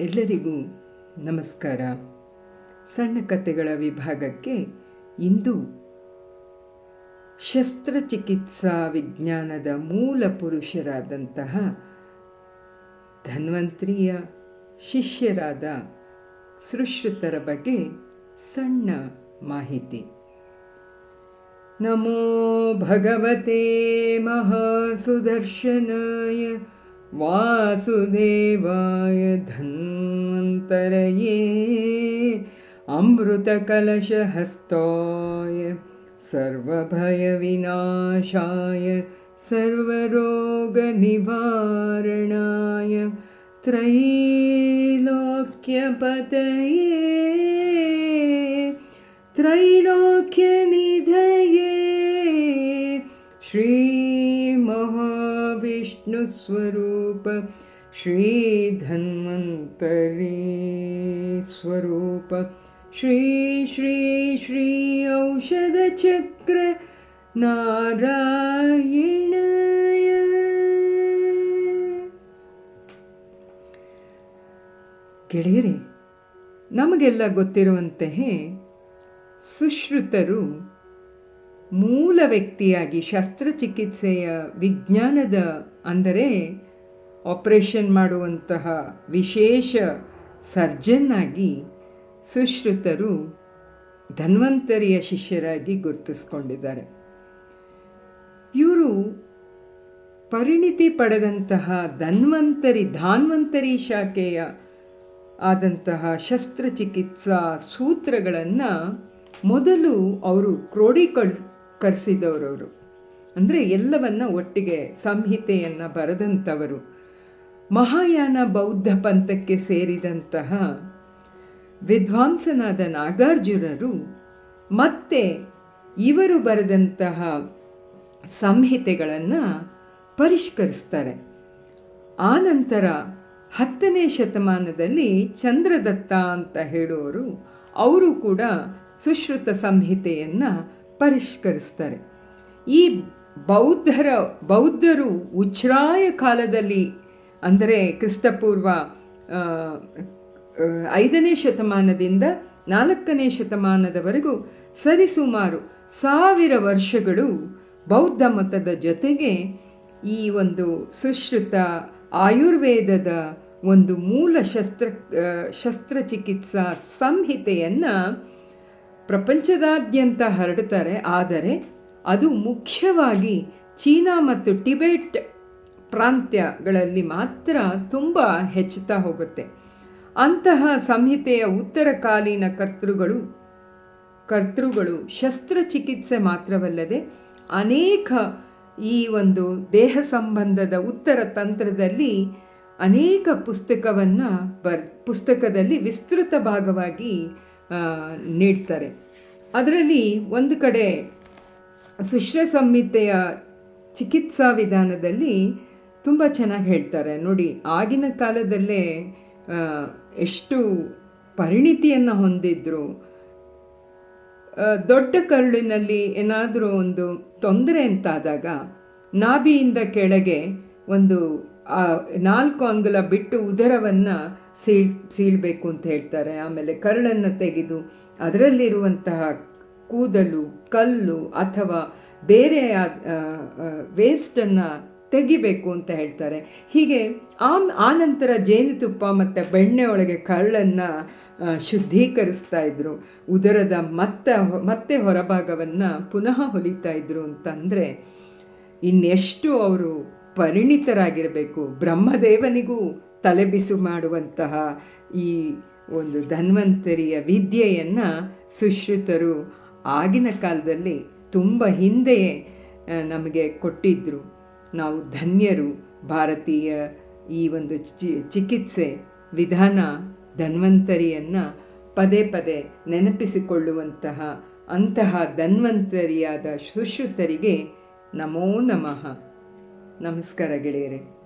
ಎಲ್ಲರಿಗೂ ನಮಸ್ಕಾರ. ಸಣ್ಣ ಕಥೆಗಳ ವಿಭಾಗಕ್ಕೆ ಇಂದು ಶಸ್ತ್ರಚಿಕಿತ್ಸಾ ವಿಜ್ಞಾನದ ಮೂಲ ಪುರುಷರಾದಂತಹ ಧನ್ವಂತ್ರಿಯ ಶಿಷ್ಯರಾದ ಸುಶ್ರುತರ ಬಗ್ಗೆ ಸಣ್ಣ ಮಾಹಿತಿ. ನಮೋ ಭಗವತೆ ಮಹಾಸುದರ್ಶನಾಯ वासुदेवाय धन्वन्तरये अमृतकलशहस्ताय सर्वभयविनाशाय सर्वरोगनिवारणाय त्रैलोक्यपतये त्रैलोक्यनिधये श्री श्रीमहाविष्णुस्वरूप श्रीधन्वन्तरी स्वरूप श्री श्री श्री औषधचक्र नारायणाय ಗೆಳೆಯರೆ ನಮಗೆಲ್ಲ ಗೊತ್ತಿರುವಂತೆಯೇ ಸುಶ್ರುತರು ಮೂಲ ವ್ಯಕ್ತಿಯಾಗಿ ಶಸ್ತ್ರಚಿಕಿತ್ಸೆಯ ವಿಜ್ಞಾನದ ಅಂದರೆ ಆಪರೇಷನ್ ಮಾಡುವಂತಹ ವಿಶೇಷ ಸರ್ಜನ್ನಾಗಿ ಸುಶ್ರುತರು ಧನ್ವಂತರಿಯ ಶಿಷ್ಯರಾಗಿ ಗುರುತಿಸ್ಕೊಂಡಿದ್ದಾರೆ. ಇವರು ಪರಿಣಿತಿ ಪಡೆದಂತಹ ಧನ್ವಂತರಿ, ಧಾನ್ವಂತರಿ ಶಾಖೆಯ ಆದಂತಹ ಶಸ್ತ್ರಚಿಕಿತ್ಸಾ ಸೂತ್ರಗಳನ್ನು ಮೊದಲು ಅವರು ಕ್ರೋಢೀಕರಿಸಿದವರವರು ಅಂದರೆ ಎಲ್ಲವನ್ನ ಒಟ್ಟಿಗೆ ಸಂಹಿತೆಯನ್ನು ಬರೆದಂಥವರು. ಮಹಾಯಾನ ಬೌದ್ಧ ಪಂಥಕ್ಕೆ ಸೇರಿದಂತಹ ವಿದ್ವಾಂಸನಾದ ನಾಗಾರ್ಜುನರು ಮತ್ತೆ ಇವರು ಬರೆದಂತಹ ಸಂಹಿತೆಗಳನ್ನು ಪರಿಷ್ಕರಿಸ್ತಾರೆ. ಆನಂತರ ಹತ್ತನೇ ಶತಮಾನದಲ್ಲಿ ಚಂದ್ರದತ್ತ ಅಂತ ಹೇಳುವರು ಅವರು ಕೂಡ ಸುಶ್ರುತ ಸಂಹಿತೆಯನ್ನು ಪರಿಷ್ಕರಿಸ್ತಾರೆ. ಈ ಬೌದ್ಧರ, ಬೌದ್ಧರು ಉಚ್ಛ್ರಾಯ ಕಾಲದಲ್ಲಿ, ಅಂದರೆ ಕ್ರಿಸ್ತಪೂರ್ವ ಐದನೇ ಶತಮಾನದಿಂದ ನಾಲ್ಕನೇ ಶತಮಾನದವರೆಗೂ ಸರಿಸುಮಾರು ಸಾವಿರ ವರ್ಷಗಳು ಬೌದ್ಧ ಮತದ ಜೊತೆಗೆ ಈ ಒಂದು ಸುಶ್ರುತ ಆಯುರ್ವೇದದ ಒಂದು ಮೂಲ ಶಸ್ತ್ರ ಶಸ್ತ್ರಚಿಕಿತ್ಸಾ ಸಂಹಿತೆಯನ್ನು ಪ್ರಪಂಚದಾದ್ಯಂತ ಹರಡುತ್ತಾರೆ. ಆದರೆ ಅದು ಮುಖ್ಯವಾಗಿ ಚೀನಾ ಮತ್ತು ಟಿಬೆಟ್ ಪ್ರಾಂತ್ಯಗಳಲ್ಲಿ ಮಾತ್ರ ತುಂಬ ಹೆಚ್ಚುತ್ತಾ ಹೋಗುತ್ತೆ. ಅಂತಹ ಸಂಹಿತೆಯ ಉತ್ತರಕಾಲೀನ ಕರ್ತೃಗಳು ಕರ್ತೃಗಳು ಶಸ್ತ್ರಚಿಕಿತ್ಸೆ ಮಾತ್ರವಲ್ಲದೆ ಅನೇಕ ಈ ಒಂದು ದೇಹ ಸಂಬಂಧದ ಉತ್ತರ ತಂತ್ರದಲ್ಲಿ ಅನೇಕ ಪುಸ್ತಕವನ್ನು ಬರ್, ಪುಸ್ತಕದಲ್ಲಿ ವಿಸ್ತೃತ ಭಾಗವಾಗಿ ನೀಡ್ತಾರೆ. ಅದರಲ್ಲಿ ಒಂದು ಕಡೆ ಸುಶ್ರ ಸಂಹಿತೆಯ ಚಿಕಿತ್ಸಾ ವಿಧಾನದಲ್ಲಿ ತುಂಬ ಚೆನ್ನಾಗಿ ಹೇಳ್ತಾರೆ. ನೋಡಿ, ಆಗಿನ ಕಾಲದಲ್ಲೇ ಎಷ್ಟು ಪರಿಣಿತಿಯನ್ನು ಹೊಂದಿದ್ರು ದೊಡ್ಡ ಕರುಳಿನಲ್ಲಿ ಏನಾದರೂ ಒಂದು ತೊಂದರೆ ಅಂತಾದಾಗ, ನಾಭಿಯಿಂದ ಕೆಳಗೆ ಒಂದು ನಾಲ್ಕು ಅಂಗುಲ ಬಿಟ್ಟು ಉದರವನ್ನು ಸೀಳ್, ಸೀಳಬೇಕು ಅಂತ ಹೇಳ್ತಾರೆ. ಆಮೇಲೆ ಕರುಳನ್ನು ತೆಗೆದು ಅದರಲ್ಲಿರುವಂತಹ ಕೂದಲು, ಕಲ್ಲು ಅಥವಾ ಬೇರೆ ವೇಸ್ಟನ್ನು ತೆಗಿಬೇಕು ಅಂತ ಹೇಳ್ತಾರೆ. ಹೀಗೆ ಆ ಆನಂತರ ಜೇನುತುಪ್ಪ ಮತ್ತು ಬೆಣ್ಣೆ ಒಳಗೆ ಕರಳನ್ನು ಶುದ್ಧೀಕರಿಸ್ತಾ ಇದ್ದರು ಉದರದ ಮತ್ತೆ ಮತ್ತೆ ಹೊರಭಾಗವನ್ನು ಪುನಃ ಹೊಲಿತಾ ಇದ್ರು ಅಂತಂದರೆ ಇನ್ನೆಷ್ಟು ಅವರು ಪರಿಣಿತರಾಗಿರಬೇಕು. ಬ್ರಹ್ಮದೇವನಿಗೂ ತಲೆಬಿಸು ಮಾಡುವಂತಹ ಈ ಒಂದು ಧನ್ವಂತರಿಯ ವಿದ್ಯೆಯನ್ನು ಸುಶ್ರುತರು ಆಗಿನ ಕಾಲದಲ್ಲಿ ತುಂಬ ಹಿಂದೆಯೇ ನಮಗೆ ಕೊಟ್ಟಿದ್ದರು ನಾವು ಧನ್ಯರು. ಭಾರತೀಯ ಈ ಒಂದು ಚಿಕಿತ್ಸೆ ವಿಧಾನ ಧನ್ವಂತರಿಯನ್ನು ಪದೇ ಪದೇ ನೆನಪಿಸಿಕೊಳ್ಳುವಂತಹ ಅಂತಹ ಧನ್ವಂತರಿಯಾದ ಸುಶ್ರುತರಿಗೆ ನಮೋ ನಮಃ. ನಮಸ್ಕಾರ ಗೆಳೆಯರೆ.